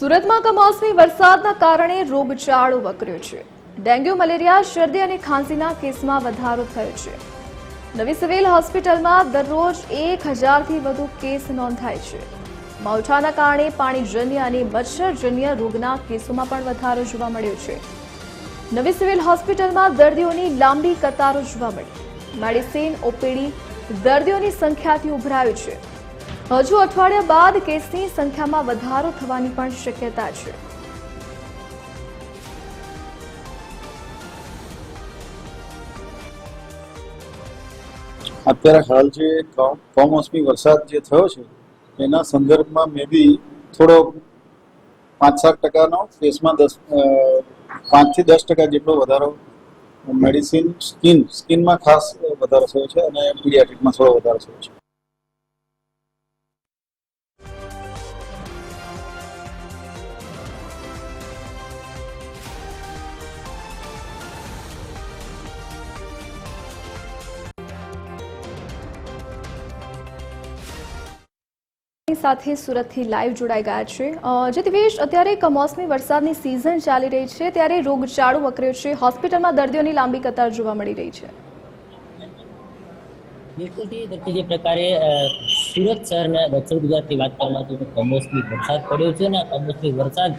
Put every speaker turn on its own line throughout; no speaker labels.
સુરતમાં કમોસમી વરસાદના કારણે રોગચાળો વકર્યો છે. ડેન્ગ્યુ, મલેરિયા, શરદી અને ખાંસીના કેસમાં વધારો થયો છે. નવી સિવિલ હોસ્પિટલમાં દરરોજ એક હજારથી વધુ કેસ નોંધાય છે. માવઠાના કારણે પાણીજન્ય અને મચ્છરજન્ય રોગના કેસોમાં પણ વધારો જોવા મળ્યો છે. નવી સિવિલ હોસ્પિટલમાં દર્દીઓની લાંબી કતારો જોવા મળી. મેડિસિન, ઓપીડી દર્દીઓની સંખ્યાથી ઉભરાયું છે. હજુ અઠવાડિયા બાદ કેસની સંખ્યામાં વધારો થવાની પણ શક્યતા છે.
અત્યારે હાલ જે કમ- કમોસમી વરસાદ જે થયો છે, એના સંદર્ભમાં મે બી થોડો પાંચ સાત ટકાનો કેસમાં દસ પાંચથી દસ ટકા જેટલો વધારો મેડિસિન સ્કિન, સ્કિનમાં ખાસ વધારો થયો છે અને પીડિયાટ્રિકમાં થોડો વધારો થયો છે.
સાથે સુરતથી લાઈવ જોડાઈ ગયા છે. અ, જે દિવેશ અત્યારે કમોસમી વરસાદની સિઝન ચાલી રહી છે ત્યારે રોગચાળો વકર્યો છે. હોસ્પિટલમાં દર્દીઓની લાંબી કતાર જોવા મળી રહી છે.
બિલકુલ જે પ્રકારે સુરત શહેરના દક્ષિણ ગુજરાતની વાત કરવામાં તો કમોસમી વરસાદ પડ્યો છે અને કમોસમી વરસાદ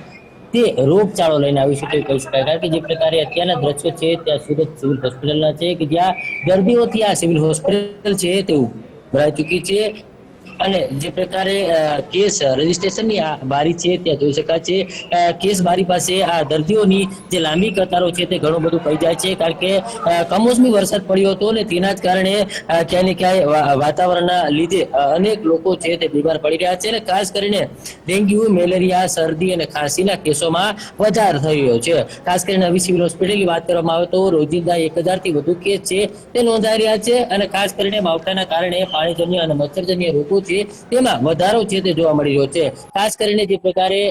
તે રોગચાળો લઈને આવી શકે કહી શકાય. કારણ કે જે પ્રકારે અત્યારના દ્રશ્યો છે ત્યાં સુરત સિવિલ હોસ્પિટલના છે કે જ્યાં દર્દીઓથી આ સિવિલ હોસ્પિટલ છે તે ભરાઈ ચૂકી છે. અને જે પ્રકારે કેસ રજીસ્ટ્રેશનની બારી છે, ત્યાં જોઈ શકાય છે. કેસ બારી પાસે આ દર્દીઓની જે લાંબી કતારો છે, તે ઘણું બધું પડી જાય છે, કારણ કે કમોસમી વરસાદ પડ્યો હતો ને તેના જ કારણે ક્યાંય ને ક્યાંય વાતાવરણના લીધે અનેક લોકો છે, તે બીમાર પડી રહ્યા છે અને ખાસ કરીને ડેન્ગ્યુ, મેલેરિયા, શરદી અને ખાંસીના કેસોમાં વધારો થઈ રહ્યો છે. ખાસ કરીને નવી સિવિલ હોસ્પિટલની વાત કરવામાં આવે તો રોજિંદા એક હજારથી વધુ કેસ છે, તે નોંધાઈ રહ્યા છે અને ખાસ કરીને માવઠાના કારણે પાણીજન્ય અને મચ્છરજન્ય રોગો છે તેમાં વધારો છે તે જોવા મળી રહ્યો છે. ખાસ કરીને જે પ્રકારે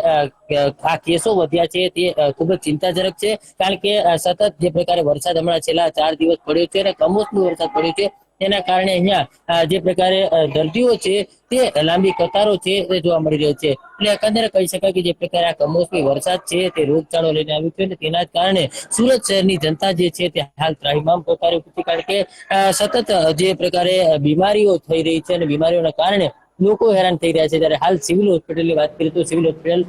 આ કેસો વધ્યા છે તે ખૂબ જ ચિંતાજનક છે. કારણ કે સતત જે પ્રકારે વરસાદ હમણાં છેલ્લા ચાર દિવસ પડ્યો છે અને કમોસમી વરસાદ પડ્યો છે તેના કારણે અહીંયા જે પ્રકારે દર્દીઓ છે, તે લાંબી કતારો છે તે જોવા મળી રહી છે. એટલે એકંદરે કહી શકાય કે જે પ્રકારે આ કમોસમી વરસાદ છે, તે રોગચાળો લઈને આવ્યું છે અને તેના કારણે સુરત શહેરની જનતા જે છે, તે હાલ ત્રાહિમામ પોકારી ઉઠી કારણ કે સતત જે પ્રકારે બીમારીઓ થઈ રહી છે અને બીમારીઓના કારણે લોકો હેરાન થઈ રહ્યા છે. ત્યારે હાલ સિવિલ હોસ્પિટલની વાત કરીએ તો સિવિલ હોસ્પિટલ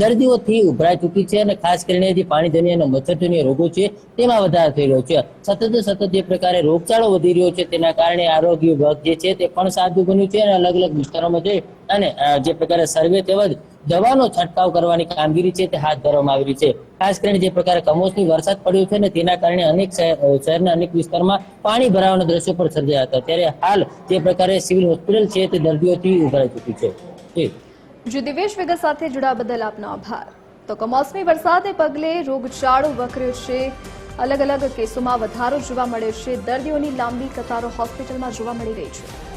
દર્દીઓથી ઉભરાઈ ચૂકી છે અને ખાસ કરીને જે પાણીજન્ય અને મચ્છરજન્ય રોગો છે તેમાં વધારો થઈ રહ્યો છે. સતત સતત જે પ્રકારે રોગચાળો વધી રહ્યો છે તેના કારણે આરોગ્ય વિભાગ જે છે તે પણ સાદું બન્યું છે અને અલગ અલગ વિસ્તારોમાં જઈ અને જે પ્રકારે સર્વે તેમજ દવાનો છંટકાવ કરવાની કામગીરી છે તે હાથ ધરવામાં આવી રહી છે. ખાસ કરીને જે પ્રકારે કમોસમી વરસાદ પડ્યો છે ને તેના કારણે અનેક શહેર- શહેરના અનેક વિસ્તારમાં પાણી ભરાવાના દ્રશ્યો પણ સર્જાયા હતા. ત્યારે હાલ જે પ્રકારે સિવિલ હોસ્પિટલ છે તે દર્દીઓથી ઉભરાઈ ચૂકી છે.
જી. દિવેશ વિગત સાથે જોડાવા બદલ આપનો આભાર. તો કમોસમી વરસાદને પગલે રોગચાળો વકર્યો છે. અલગ અલગ કેસોમાં વધારો જોવા મળ્યો છે. દર્દીઓની લાંબી કતારો હોસ્પિટલમાં જોવા મળી રહી છે.